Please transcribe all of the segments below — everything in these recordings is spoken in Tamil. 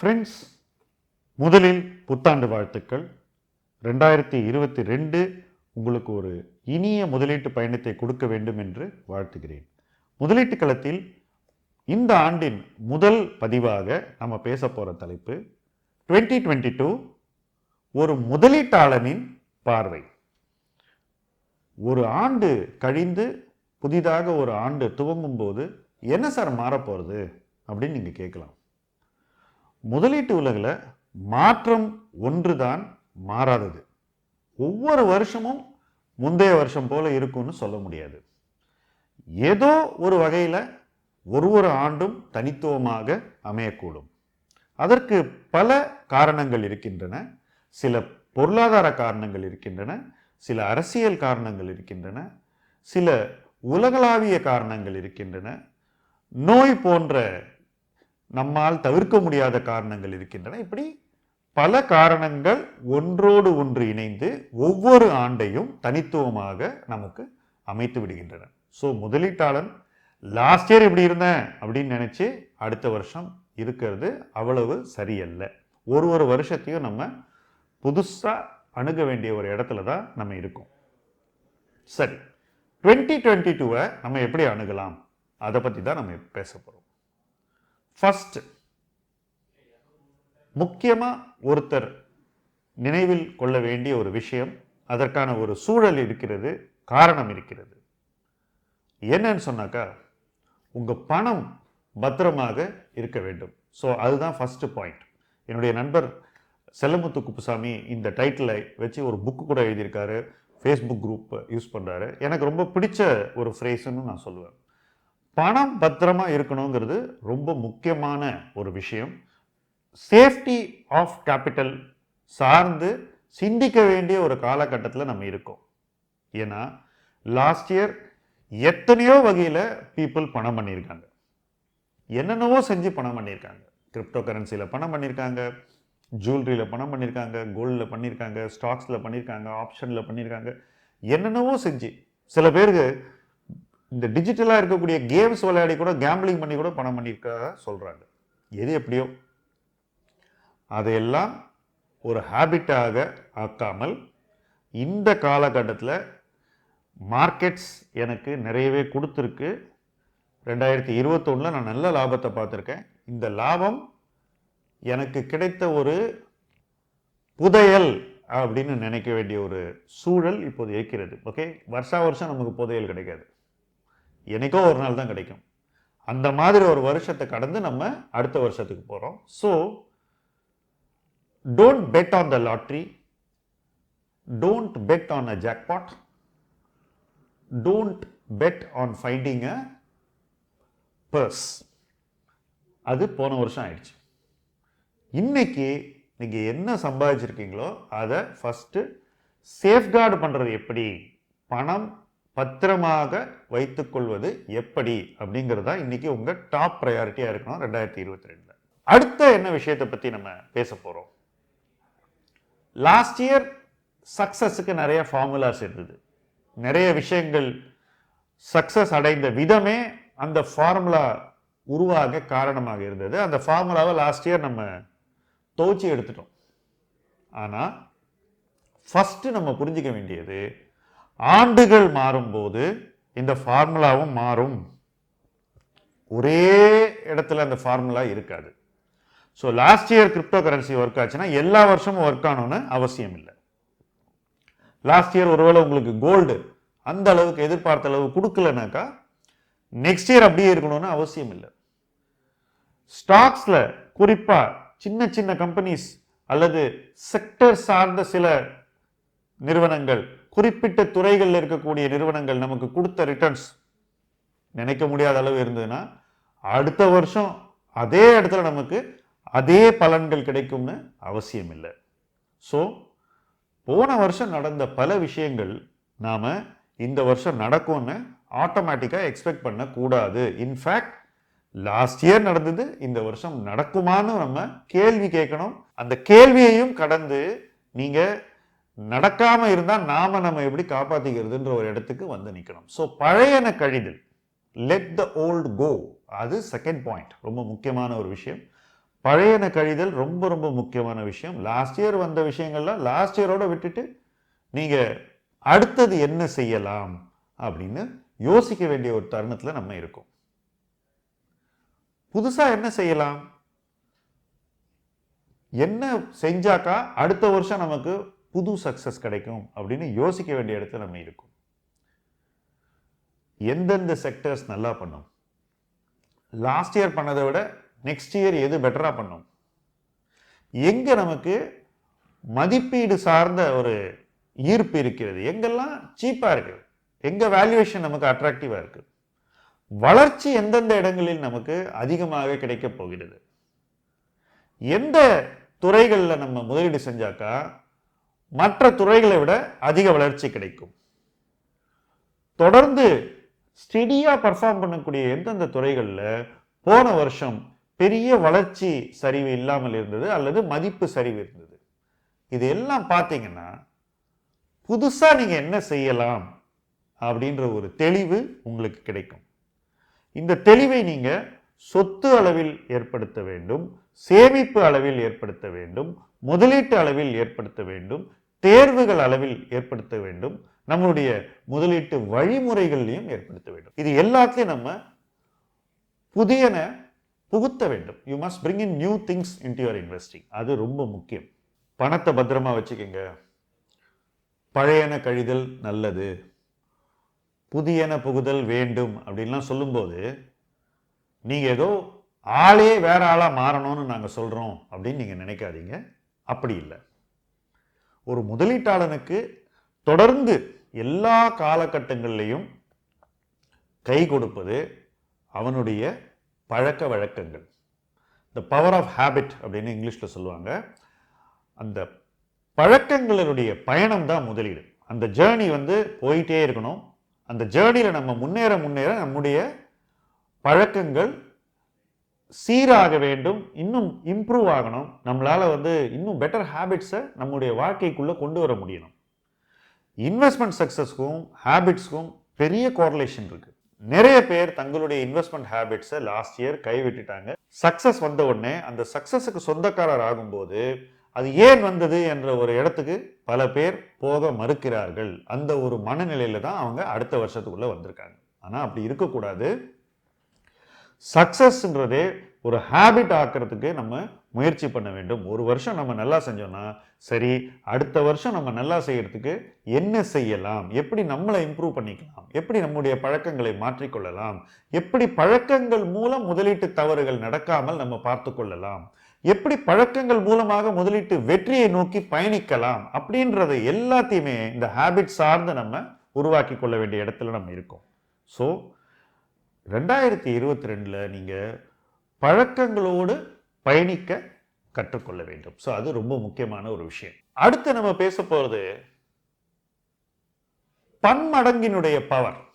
ஃப்ரெண்ட்ஸ் முதலில் புத்தாண்டு வாழ்த்துக்கள். ரெண்டாயிரத்தி இருபத்தி ரெண்டு உங்களுக்கு ஒரு இனிய முதலீட்டு பயணத்தை கொடுக்க வேண்டும் என்று வாழ்த்துகிறேன். முதலீட்டு களத்தில் இந்த ஆண்டின் முதல் பதிவாக நம்ம பேச போகிற தலைப்பு 2022 டுவெண்ட்டி டூ ஒரு முதலீட்டாளனின் பார்வை. ஒரு ஆண்டு கழிந்து புதிதாக ஒரு ஆண்டு துவங்கும் போது என்ன சார் மாறப்போகிறது அப்படின்னு நீங்கள் கேட்கலாம். முதலீட்டு உலகில் மாற்றம் ஒன்று தான் மாறாதது. ஒவ்வொரு வருஷமும் முந்தைய வருஷம் போல இருக்கும்னு சொல்ல முடியாது. ஏதோ ஒரு வகையில் ஒரு ஒரு ஆண்டும் தனித்துவமாக அமையக்கூடும். அதற்கு பல காரணங்கள் இருக்கின்றன. சில பொருளாதார காரணங்கள் இருக்கின்றன. சில அரசியல் காரணங்கள் இருக்கின்றன. சில உலகளாவிய காரணங்கள் இருக்கின்றன. நோய் போன்ற நம்மால் தவிர்க்க முடியாத காரணங்கள் இருக்கின்றன. இப்படி பல காரணங்கள் ஒன்றோடு ஒன்று இணைந்து ஒவ்வொரு ஆண்டையும் தனித்துவமாக நமக்கு அமைத்து விடுகின்றன. ஸோ முதலீட்டாளன் லாஸ்ட் இயர் இப்படி இருந்தேன் அப்படின்னு நினச்சி அடுத்த வருஷம் இருக்கிறது அவ்வளவு சரியல்ல. ஒரு ஒரு வருஷத்தையும் நம்ம புதுசாக அணுக வேண்டிய ஒரு இடத்துல தான் நம்ம இருக்கோம். சரி டுவெண்ட்டி டுவெண்ட்டி டூவை நம்ம எப்படி அணுகலாம்? அதை பற்றி தான் நம்ம பேச போகிறோம் ஃபஸ்ட்டு முக்கியமாக ஒருத்தர் நினைவில் கொள்ள வேண்டிய ஒரு விஷயம் அதற்கான ஒரு சூழல் இருக்கிறது காரணம் இருக்கிறது. என்னன்னு சொன்னாக்கா உங்கள் பணம் பத்திரமாக இருக்க வேண்டும். ஸோ அதுதான் ஃபஸ்ட்டு பாயிண்ட் என்னுடைய நண்பர் செல்லமுத்து குப்புசாமி இந்த டைட்டிலை வச்சு ஒரு புக்கு கூட எழுதியிருக்காரு. ஃபேஸ்புக் குரூப் யூஸ் பண்ணுறாரு எனக்கு ரொம்ப பிடிச்ச ஒரு ஃப்ரேஸுன்னு நான் சொல்லுவேன். பணம் பத்திரமா இருக்கணுங்கிறது ரொம்ப முக்கியமான ஒரு விஷயம். சேஃப்டி ஆஃப் கேபிட்டல் சார்ந்து சிந்திக்க வேண்டிய ஒரு காலகட்டத்தில் நம்ம இருக்கோம். ஏன்னா லாஸ்ட் இயர் எத்தனையோ வகையில் பீப்புள் பணம் பண்ணியிருக்காங்க. என்னென்னவோ செஞ்சு பணம் பண்ணியிருக்காங்க. கிரிப்டோ கரன்சியில் பணம் பண்ணியிருக்காங்க. ஜுவல்லரியில் பணம் பண்ணியிருக்காங்க. கோல்டில் பண்ணியிருக்காங்க. ஸ்டாக்ஸில் பண்ணியிருக்காங்க. ஆப்ஷனில் பண்ணியிருக்காங்க. என்னென்னவோ செஞ்சு சில பேருக்கு இந்த டிஜிட்டலாக இருக்கக்கூடிய கேம்ஸ் விளையாடி கூட கேம்பிளிங் பண்ணி கூட பணம் பண்ணியிருக்கா சொல்கிறாங்க எது எப்படியோ. அதையெல்லாம் ஒரு ஹேபிட்டாக ஆக்காமல் இந்த காலகட்டத்தில் மார்க்கெட்ஸ் எனக்கு நிறையவே கொடுத்துருக்கு. ரெண்டாயிரத்தி இருபத்தொன்னில் நான் நல்ல லாபத்தை பார்த்துருக்கேன். இந்த லாபம் எனக்கு கிடைத்த ஒரு புதையல் அப்படின்னு நினைக்க வேண்டிய ஒரு சூழல் இப்போது இருக்கிறது. ஓகே? வருஷா வருஷம் நமக்கு புதையல் கிடைக்காது. என்றைக்கோ ஒரு நாள் தான் கிடைக்கும். அந்த மாதிரி ஒரு வருஷத்தை கடந்து நம்ம அடுத்த வருஷத்துக்கு போகிறோம் so don't bet on the lottery don't bet on a jackpot don't bet on finding a purse அது போன வருஷம் ஆயிடுச்சு. இன்னைக்கு நீங்கள் என்ன சம்பாதிச்சிருக்கீங்களோ அதை ஃபஸ்ட்டு சேஃப்கார்டு பண்ணுறது எப்படி? பணம் பத்திரமாக வைத்துக்கொள்வது எப்படி அப்படிங்கிறதா இன்னைக்கு உங்கள் டாப் ப்ரையாரிட்டியாக இருக்கணும் ரெண்டாயிரத்தி இருபத்தி ரெண்டில். அடுத்த என்ன விஷயத்தை பற்றி நம்ம பேச போகிறோம் லாஸ்ட் இயர் சக்ஸஸுக்கு நிறைய ஃபார்முலாஸ் இருந்தது. நிறைய விஷயங்கள் சக்ஸஸ் அடைந்த விதமே அந்த ஃபார்முலா உருவாக காரணமாக இருந்தது. அந்த ஃபார்முலாவை லாஸ்ட் இயர் நம்ம துவச்சி எடுத்துட்டோம். ஆனால் ஃபஸ்ட்டு நம்ம புரிஞ்சிக்க வேண்டியது ஆண்டுகள் மாறும்போது இந்த ஃபார்முலாவும் மாறும். ஒரே இடத்துல அந்த ஃபார்முலா இருக்காது. So last year cryptocurrency work ஆச்சுன்னா எல்லா வருஷமும் ஒர்க் ஆகணும்னு அவசியம் இல்லை. லாஸ்ட் இயர் ஒருவேளை உங்களுக்கு கோல்டு அந்த அளவுக்கு எதிர்பார்த்த அளவு கொடுக்கலனாக்கா நெக்ஸ்ட் இயர் அப்படியே இருக்கணும்னு அவசியம் இல்லை. ஸ்டாக்ஸில் குறிப்பாக சின்ன சின்ன கம்பெனிஸ் அல்லது செக்டர் சார்ந்த சில நிறுவனங்கள் குறிப்பிட்ட துறைகளில் இருக்கக்கூடிய நிறுவனங்கள் நமக்கு கொடுத்த ரிட்டர்ன்ஸ் நினைக்க முடியாத அளவு இருந்ததுன்னா அடுத்த வருஷம் அதே இடத்துல நமக்கு அதே பலன்கள் கிடைக்கும்னு அவசியம் இல்லை. ஸோ போன வருஷம் நடந்த பல விஷயங்கள் நாம் இந்த வருஷம் நடக்கும்னு ஆட்டோமேட்டிக்காக எக்ஸ்பெக்ட் பண்ணக்கூடாது. இன்ஃபேக்ட் லாஸ்ட் இயர் நடந்தது இந்த வருஷம் நடக்குமான்னு நம்ம கேள்வி கேட்கணும். அந்த கேள்வியையும் கடந்து நீங்கள் நடக்காமல் இருந்தால் நாம நம்ம எப்படி காப்பாற்றிக்கிறதுன்ற ஒரு இடத்துக்கு வந்து நிற்கணும் ஸோ பழையன கழிதல். லெட் த ஓல்டு கோ அது செகண்ட் பாயிண்ட் ரொம்ப முக்கியமான ஒரு விஷயம். பழையன கழிதல் ரொம்ப ரொம்ப முக்கியமான விஷயம். லாஸ்ட் இயர் வந்த விஷயங்கள்லாம் லாஸ்ட் இயரோட விட்டுட்டு நீங்கள் அடுத்தது என்ன செய்யலாம் அப்படின்னு யோசிக்க வேண்டிய ஒரு தருணத்தில் நம்ம இருக்கோம். புதுசாக என்ன செய்யலாம்? என்ன செஞ்சாக்கா அடுத்த வருஷம் நமக்கு புது சக்சஸ் கிடைக்கும் அப்படின்னு யோசிக்க வேண்டிய இடத்துல நம்ம இருக்கோம். எந்தெந்த செக்டர்ஸ் நல்லா பண்ணும்? லாஸ்ட் இயர் பண்ணதை விட நெக்ஸ்ட் இயர் எது பெட்டராக பண்ணும்? எங்கே நமக்கு மதிப்பீடு சார்ந்த ஒரு ஈர்ப்பு இருக்கிறது? எங்கெல்லாம் சீப்பாக இருக்குது? எங்கே வேல்யூவேஷன் நமக்கு அட்ராக்டிவாக இருக்குது? வளர்ச்சி எந்தெந்த இடங்களில் நமக்கு அதிகமாக கிடைக்கப் போகிறது? எந்த துறைகளில் நம்ம முதலீடு செஞ்சாக்கா மற்ற துறைகளை விட அதிக வளர்ச்சி கிடைக்கும். தொடர்ந்து ஸ்டெடியாக பர்ஃபார்ம் பண்ணக்கூடிய எந்தெந்த துறைகளில் போன வருஷம் பெரிய வளர்ச்சி சரிவு இல்லாமல் இருந்தது அல்லது மதிப்பு சரிவு இருந்தது? இது எல்லாம் பார்த்தீங்கன்னா புதுசாக நீங்கள் என்ன செய்யலாம் அப்படின்ற ஒரு தெளிவு உங்களுக்கு கிடைக்கும். இந்த தெளிவை நீங்கள் சொத்து அளவில் ஏற்படுத்த வேண்டும் சேமிப்பு அளவில் ஏற்படுத்த வேண்டும் முதலீட்டு அளவில் ஏற்படுத்த வேண்டும் தேர்வுகள் அளவில் ஏற்படுத்த வேண்டும் நம்மளுடைய முதலீட்டு வழிமுறைகள்லையும் ஏற்படுத்த வேண்டும். இது எல்லாத்தையும் நம்ம புதியன புகுத்த வேண்டும். You must bring in new things into your investing அது ரொம்ப முக்கியம். பணத்தை பத்திரமா வச்சுக்கோங்க. பழையன கழிதல் நல்லது. புதியன புகுதல் வேண்டும் அப்படின்லாம் சொல்லும்போது நீங்கள் ஏதோ ஆளே வேற ஆளாக மாறணும்னு நாங்கள் சொல்கிறோம் அப்படின்னு நீங்கள் நினைக்காதீங்க. அப்படி இல்லை. ஒரு முதலீட்டாளனுக்கு தொடர்ந்து எல்லா காலகட்டங்கள்லையும் கை கொடுப்பது அவனுடைய பழக்க வழக்கங்கள். த பவர் ஆஃப் ஹேபிட் அப்படின்னு இங்கிலீஷில் சொல்லுவாங்க. அந்த பழக்கங்களுடைய பயணம் தான் முதலீடு. அந்த ஜேர்னி வந்து போயிட்டே இருக்கணும். அந்த ஜேர்னியில் நம்ம முன்னேற முன்னேற நம்முடைய பழக்கங்கள் சீராக வேண்டும் இன்னும் இம்ப்ரூவ் ஆகணும் நம்மளால் வந்து இன்னும் பெட்டர் ஹேபிட்ஸை நம்முடைய வாழ்க்கைக்குள்ளே கொண்டு வர முடியணும். இன்வெஸ்ட்மெண்ட் சக்ஸஸ்க்கும் ஹேபிட்ஸ்க்கும் பெரிய கோரிலேஷன் இருக்குது நிறைய பேர் தங்களுடைய இன்வெஸ்ட்மெண்ட் ஹேபிட்ஸை லாஸ்ட் இயர் கைவிட்டுட்டாங்க. சக்ஸஸ் வந்த உடனே அந்த சக்ஸஸுக்கு சொந்தக்காரர் ஆகும்போது அது ஏன் வந்தது என்ற ஒரு இடத்துக்கு பல பேர் போக மறுக்கிறார்கள். அந்த ஒரு மனநிலையில் தான் அவங்க அடுத்த வருஷத்துக்குள்ளே வந்திருக்காங்க. ஆனால் அப்படி இருக்கக்கூடாது. சக்ஸஸ்ன்றதே ஒரு ஹேபிட் ஆக்கிறதுக்கு நம்ம முயற்சி பண்ண வேண்டும். ஒரு வருஷம் நம்ம நல்லா செஞ்சோம்னா சரி அடுத்த வருஷம் நம்ம நல்லா செய்கிறதுக்கு என்ன செய்யலாம்? எப்படி நம்மளை இம்ப்ரூவ் பண்ணிக்கலாம்? எப்படி நம்முடைய பழக்கங்களை மாற்றிக்கொள்ளலாம்? எப்படி பழக்கங்கள் மூலம் முதலீட்டு தவறுகள் நடக்காமல் நம்ம பார்த்து கொள்ளலாம்? எப்படி பழக்கங்கள் மூலமாக முதலீட்டு வெற்றியை நோக்கி பயணிக்கலாம்? அப்படின்றத எல்லாத்தையுமே இந்த ஹேபிட் சார்ந்து நம்ம உருவாக்கி கொள்ள வேண்டிய இடத்துல நம்ம இருக்கோம். ஸோ ரெண்டாயிரத்தி இருபத்தி ரெண்டில் நீங்கள் பழக்கங்களோடு பயணிக்க கற்றுக்கொள்ள வேண்டும். ஸோ அது ரொம்ப முக்கியமான ஒரு விஷயம். அடுத்து நம்ம பேச போகிறது பன்மடங்கினுடைய பவர்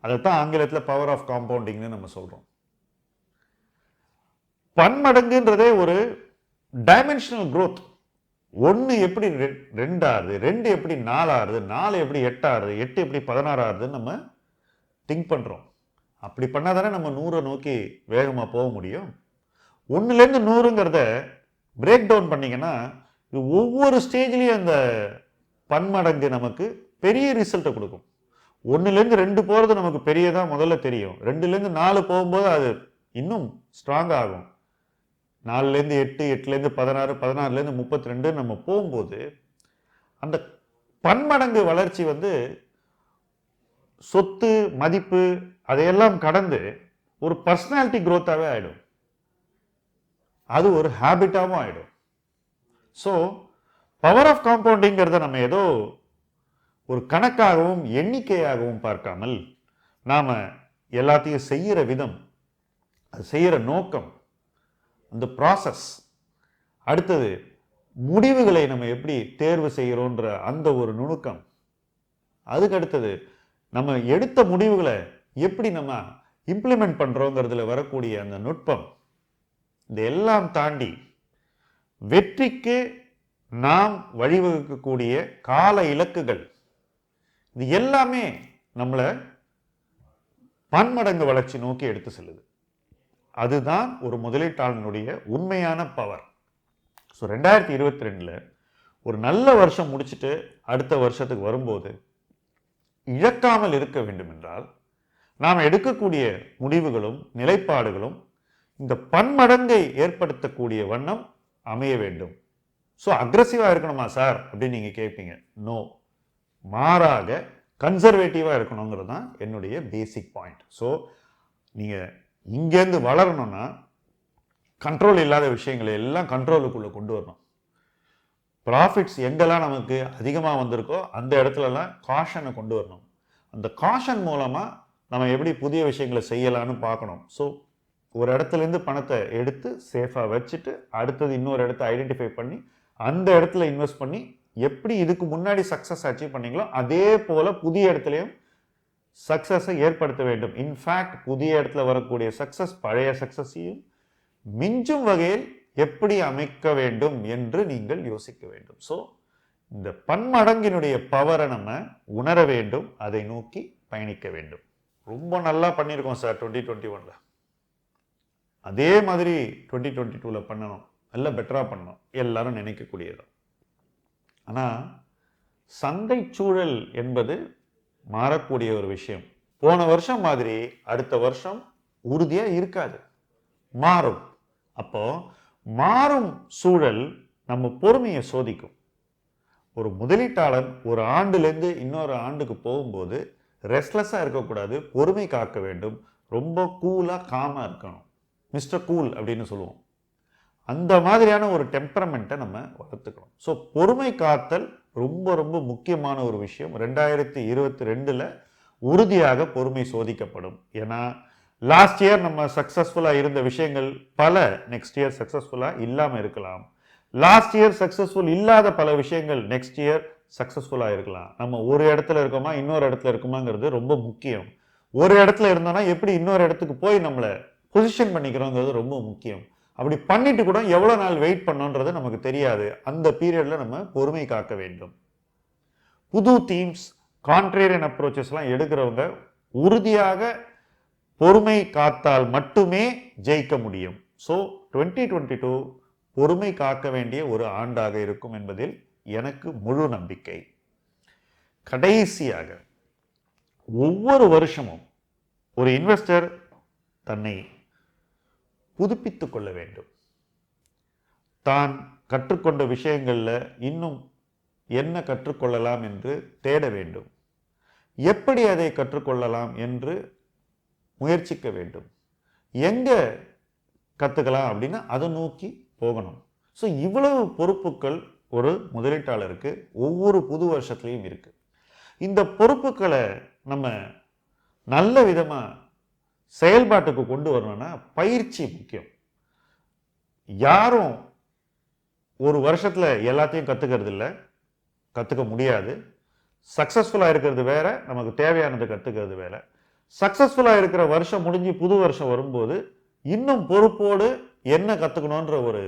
அதைத்தான் ஆங்கிலத்தில் பவர் ஆஃப் காம்பவுண்டிங்னு நம்ம சொல்கிறோம் பன்மடங்குன்றதே ஒரு டைமென்ஷனல் க்ரோத் ஒன்று எப்படி ரெ- ரெண்டு ஆறுது ரெண்டு எப்படி நாலாறுது நாலு எப்படி எட்டாறுது எட்டு எப்படி பதினாறு நம்ம திங்க் பண்ணுறோம் அப்படி பண்ணால் தானே நம்ம நூறை நோக்கி வேகமாக போக முடியும். ஒன்றுலேருந்து நூறுங்கிறத பிரேக் டவுன் பண்ணிங்கன்னா இது ஒவ்வொரு ஸ்டேஜ்லேயும் அந்த பன்மடங்கு நமக்கு பெரிய ரிசல்ட்டை கொடுக்கும். ஒன்றுலேருந்து ரெண்டு போகிறது நமக்கு பெரியதாக முதல்ல தெரியும். ரெண்டுலேருந்து நாலு போகும்போது அது இன்னும் ஸ்ட்ராங் ஆகும். நாலுலேருந்து எட்டு எட்டுலேருந்து பதினாறு பதினாறுலேருந்து முப்பத்தி ரெண்டு நம்ம போகும்போது அந்த பன்மடங்கு வளர்ச்சி வந்து சொத்து மதிப்பு அதையெல்லாம் கடந்து ஒரு பர்சனாலிட்டி க்ரோத்தாகவே ஆகிடும் அது ஒரு ஹேபிட்டாகவும் ஆகிடும் ஸோ பவர் ஆஃப் காம்பவுண்டிங்கிறத நம்ம ஏதோ ஒரு கணக்காகவும் எண்ணிக்கையாகவும் பார்க்காமல் நாம் எல்லாத்தையும் செய்கிற விதம் அது செய்கிற நோக்கம் அந்த ப்ராசஸ் அடுத்தது முடிவுகளை நம்ம எப்படி தேர்வு செய்கிறோன்ற அந்த ஒரு நுணுக்கம். அதுக்கு அடுத்தது நம்ம எடுத்த முடிவுகளை எப்படி நம்ம இம்ப்ளிமெண்ட் பண்ணுறோங்கிறதுல வரக்கூடிய அந்த நுட்பம் இந்த எல்லாம் தாண்டி வெற்றிக்கு நாம் வழிவகுக்கக்கூடிய கால இலக்குகள் இது எல்லாமே நம்மளை பன்மடங்கு வளர்ச்சி நோக்கி எடுத்து செல்லுது. அதுதான் ஒரு முதலீட்டாளனுடைய உண்மையான பவர் ஸோ ரெண்டாயிரத்தி இருபத்தி ரெண்டில் ஒரு நல்ல வருஷம் முடிச்சுட்டு அடுத்த வருஷத்துக்கு வரும்போது இழக்காமல் இருக்க வேண்டுமென்றால் நாம் எடுக்கக்கூடிய முடிவுகளும் நிலைப்பாடுகளும் இந்த பன்மடங்கை ஏற்படுத்தக்கூடிய வண்ணம் அமைய வேண்டும். ஸோ அக்ரஸிவாக இருக்கணுமா சார் அப்படின்னு நீங்கள் கேட்பீங்க நோ மாறாக கன்சர்வேட்டிவாக இருக்கணுங்கிறது தான் என்னுடைய பேசிக் பாயிண்ட் ஸோ நீங்கள் இங்கேருந்து வளரணும்னா கண்ட்ரோல் இல்லாத விஷயங்களை எல்லாம் கண்ட்ரோலுக்குள்ளே கொண்டு வரணும். ப்ராஃபிட்ஸ் எங்கெல்லாம் நமக்கு அதிகமாக வந்திருக்கோ அந்த இடத்துலலாம் காஷனை கொண்டு வரணும். அந்த காஷன் மூலமாக நம்ம எப்படி புதிய விஷயங்களை செய்யலான்னு பார்க்கணும். ஸோ ஒரு இடத்துலேருந்து பணத்தை எடுத்து சேஃபாக வச்சுட்டு அடுத்தது இன்னொரு இடத்த ஐடென்டிஃபை பண்ணி அந்த இடத்துல இன்வெஸ்ட் பண்ணி எப்படி இதுக்கு முன்னாடி சக்ஸஸ் அச்சீவ் பண்ணீங்களோ அதே போல் புதிய இடத்துலையும் சக்ஸஸை ஏற்படுத்த வேண்டும். இன்ஃபேக்ட் புதிய இடத்துல வரக்கூடிய சக்ஸஸ் பழைய சக்ஸஸையும் மிஞ்சும் வகையில் எப்படி அமைக்க வேண்டும் என்று நீங்கள் யோசிக்க வேண்டும். ஸோ இந்த பன்மடங்கினுடைய பவரை நம்ம உணர வேண்டும் அதை நோக்கி பயணிக்க வேண்டும். ரொம்ப நல்லா பண்ணியிருக்கோம் சார் டுவெண்ட்டி டுவெண்ட்டி ஒனில் அதே மாதிரி டுவெண்ட்டி டுவெண்ட்டி டூவில் பண்ணணும். நல்ல பெட்டராக பண்ணணும். எல்லாரும் நினைக்கக்கூடியது. ஆனால் சந்தை சூழல் என்பது மாறக்கூடிய ஒரு விஷயம். போன வருஷம் மாதிரி அடுத்த வருஷம் உறுதியாக இருக்காது. மாறும். அப்போ மாறும் சூழல் நம்ம பொறுமையை சோதிக்கும். ஒரு முதலீட்டாளர் ஒரு ஆண்டுலேருந்து இன்னொரு ஆண்டுக்கு போகும்போது ரெஸ்ட்லெஸ்ஸாக இருக்கக்கூடாது பொறுமை காக்க வேண்டும் ரொம்ப கூலாக காமாக இருக்கணும். மிஸ்டர் கூல் அப்படின்னு சொல்லுவோம். அந்த மாதிரியான ஒரு டெம்பரமெண்ட்டை நம்ம வளர்த்துக்கணும். ஸோ பொறுமை காத்தல் ரொம்ப ரொம்ப முக்கியமான ஒரு விஷயம். ரெண்டாயிரத்தி இருபத்தி ரெண்டில் உறுதியாக பொறுமை சோதிக்கப்படும். ஏன்னா லாஸ்ட் இயர் நம்ம சக்ஸஸ்ஃபுல்லாக இருந்த விஷயங்கள் பல நெக்ஸ்ட் இயர் சக்ஸஸ்ஃபுல்லாக இல்லாமல் இருக்கலாம். லாஸ்ட் இயர் சக்ஸஸ்ஃபுல் இல்லாத பல விஷயங்கள் நெக்ஸ்ட் இயர் சக்ஸஸ்ஃபுல்லாக இருக்கலாம். நம்ம ஒரு இடத்துல இருக்கோமா இன்னொரு இடத்துல இருக்குமாங்கிறது ரொம்ப முக்கியம். ஒரு இடத்துல இருந்தோம்னா எப்படி இன்னொரு இடத்துக்கு போய் நம்மளை பொசிஷன் பண்ணிக்கிறோங்கிறது ரொம்ப முக்கியம். அப்படி பண்ணிட்டு கூட எவ்வளோ நாள் வெயிட் பண்ணோன்றது நமக்கு தெரியாது. அந்த பீரியடில் நம்ம பொறுமை காக்க வேண்டும். புது தீம்ஸ் கான்ட்ரேரியன் அப்ரோச்சஸ்லாம் எடுக்கிறவங்க உறுதியாக பொறுமை காத்தால் மட்டுமே ஜெயிக்க முடியும். ஸோ டுவெண்ட்டி டுவெண்ட்டி டூ பொறுமை காக்க வேண்டிய ஒரு ஆண்டாக இருக்கும் என்பதில் எனக்கு முழு நம்பிக்கை. கடைசியாக ஒவ்வொரு வருஷமும் ஒரு இன்வெஸ்டர் தன்னை புதுப்பித்து கொள்ள வேண்டும். தான் கற்றுக்கொண்ட விஷயங்களில் இன்னும் என்ன கற்றுக்கொள்ளலாம் என்று தேட வேண்டும். எப்படி அதை கற்றுக்கொள்ளலாம் என்று முயற்சிக்க வேண்டும். எங்கே கற்றுக்கலாம் அப்படின்னா அதை நோக்கி போகணும். ஸோ இவ்வளவு பொறுப்புகள் ஒரு முதலீட்டாளருக்கு ஒவ்வொரு புது வருஷத்துலையும் இருக்குது இந்த பொறுப்புகளை நம்ம நல்ல விதமாக செயல்பாட்டுக்கு கொண்டு வரணும்னா பயிற்சி முக்கியம். யாரும் ஒரு வருஷத்தில் எல்லாத்தையும் கற்றுக்கிறது இல்லை. கற்றுக்க முடியாது. சக்ஸஸ்ஃபுல்லாக இருக்கிறது வேற நமக்கு தேவையானது கற்றுக்கிறது வேலை சக்ஸஸ்ஃபுல்லாக இருக்கிற வருஷம் முடிஞ்சு புது வருஷம் வரும்போது இன்னும் பொறுப்போடு என்ன கற்றுக்கணுன்ற ஒரு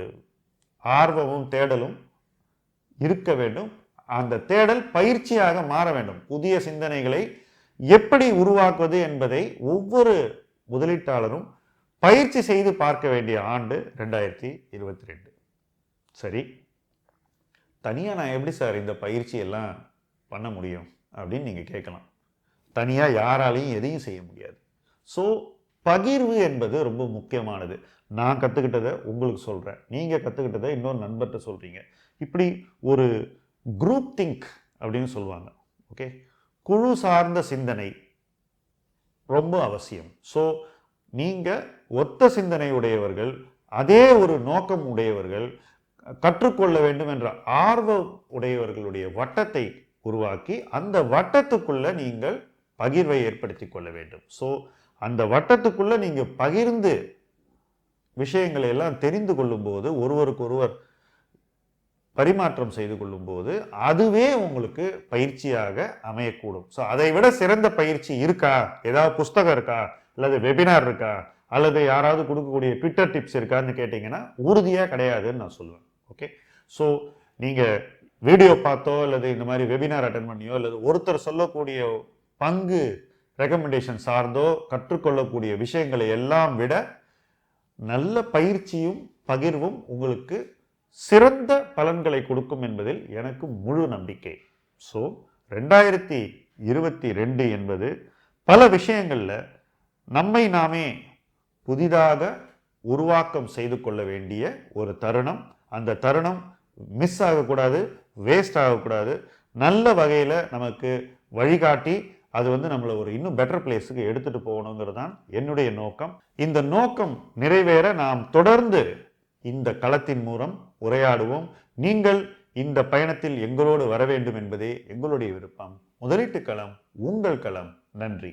ஆர்வமும் தேடலும் இருக்க வேண்டும். அந்த தேடல் பயிற்சியாக மாற வேண்டும். புதிய சிந்தனைகளை எப்படி உருவாக்குவது என்பதை ஒவ்வொரு முதலீட்டாளரும் பயிற்சி செய்து பார்க்க வேண்டிய ஆண்டு ரெண்டாயிரத்தி இருபத்தி ரெண்டு. சரி தனியாக நான் எப்படி சார் இந்த பயிற்சி எல்லாம் பண்ண முடியும் அப்படின்னு நீங்கள் கேட்கலாம். தனியாக யாராலையும் எதையும் செய்ய முடியாது. ஸோ பகிர்வு என்பது ரொம்ப முக்கியமானது. நான் கற்றுக்கிட்டதை உங்களுக்கு சொல்கிறேன் நீங்கள் கற்றுக்கிட்டதை இன்னொரு நண்பர்கிட்ட சொல்கிறீங்க இப்படி ஒரு குரூப் திங்க் அப்படின்னு சொல்லுவாங்க. ஓகே குழு சார்ந்த சிந்தனை ரொம்ப அவசியம். ஸோ நீங்கள் ஒத்த சிந்தனை உடையவர்கள் அதே ஒரு நோக்கம் உடையவர்கள் கற்றுக்கொள்ள வேண்டும் என்ற ஆர்வம் உடையவர்களுடைய வட்டத்தை உருவாக்கி அந்த வட்டத்துக்குள்ளே நீங்கள் பகிர்வை ஏற்படுத்தி கொள்ள வேண்டும். ஸோ அந்த வட்டத்துக்குள்ளே நீங்கள் பகிர்ந்து விஷயங்களை எல்லாம் தெரிந்து கொள்ளும்போது ஒருவருக்கு ஒருவர் பரிமாற்றம் செய்து கொள்ளும்போது அதுவே உங்களுக்கு பயிற்சியாக அமையக்கூடும். ஸோ அதை விட சிறந்த பயிற்சி இருக்கா? ஏதாவது புஸ்தகம் இருக்கா? அல்லது வெபினார் இருக்கா? அல்லது யாராவது கொடுக்கக்கூடிய ட்விட்டர் டிப்ஸ் இருக்கான்னு கேட்டிங்கன்னா உறுதியாக கிடையாதுன்னு நான் சொல்லுவேன். ஓகே ஸோ நீங்கள் வீடியோ பார்த்தோ அல்லது இந்த மாதிரி வெபினார் அட்டன் பண்ணியோ அல்லது ஒருத்தர் சொல்லக்கூடிய பங்கு ரெக்கமெண்டேஷன் சார்ந்தோ கற்றுக்கொள்ளக்கூடிய விஷயங்களை எல்லாம் விட நல்ல பயிற்சியும் பகிர்வும் உங்களுக்கு சிறந்த பலன்களை கொடுக்கும் என்பதில் எனக்கு முழு நம்பிக்கை. ஸோ ரெண்டாயிரத்தி இருபத்தி ரெண்டு என்பது பல விஷயங்களில் நம்மை நாமே புதிதாக உருவாக்கம் செய்து கொள்ள வேண்டிய ஒரு தருணம். அந்த தருணம் மிஸ் ஆகக்கூடாது வேஸ்ட் ஆகக்கூடாது. நல்ல வகையில் நமக்கு வழிகாட்டி அது வந்து நம்மளை ஒரு இன்னும் பெட்டர் பிளேஸுக்கு எடுத்துகிட்டு போகணுங்கிறது தான் என்னுடைய நோக்கம். இந்த நோக்கம் நிறைவேற நாம் தொடர்ந்து இந்த களத்தின் மூலம் உரையாடுவோம். நீங்கள் இந்த பயணத்தில் எங்களோடு வர வேண்டும் என்பதே எங்களுடைய விருப்பம். முதலீட்டு களம் உங்கள் களம். நன்றி.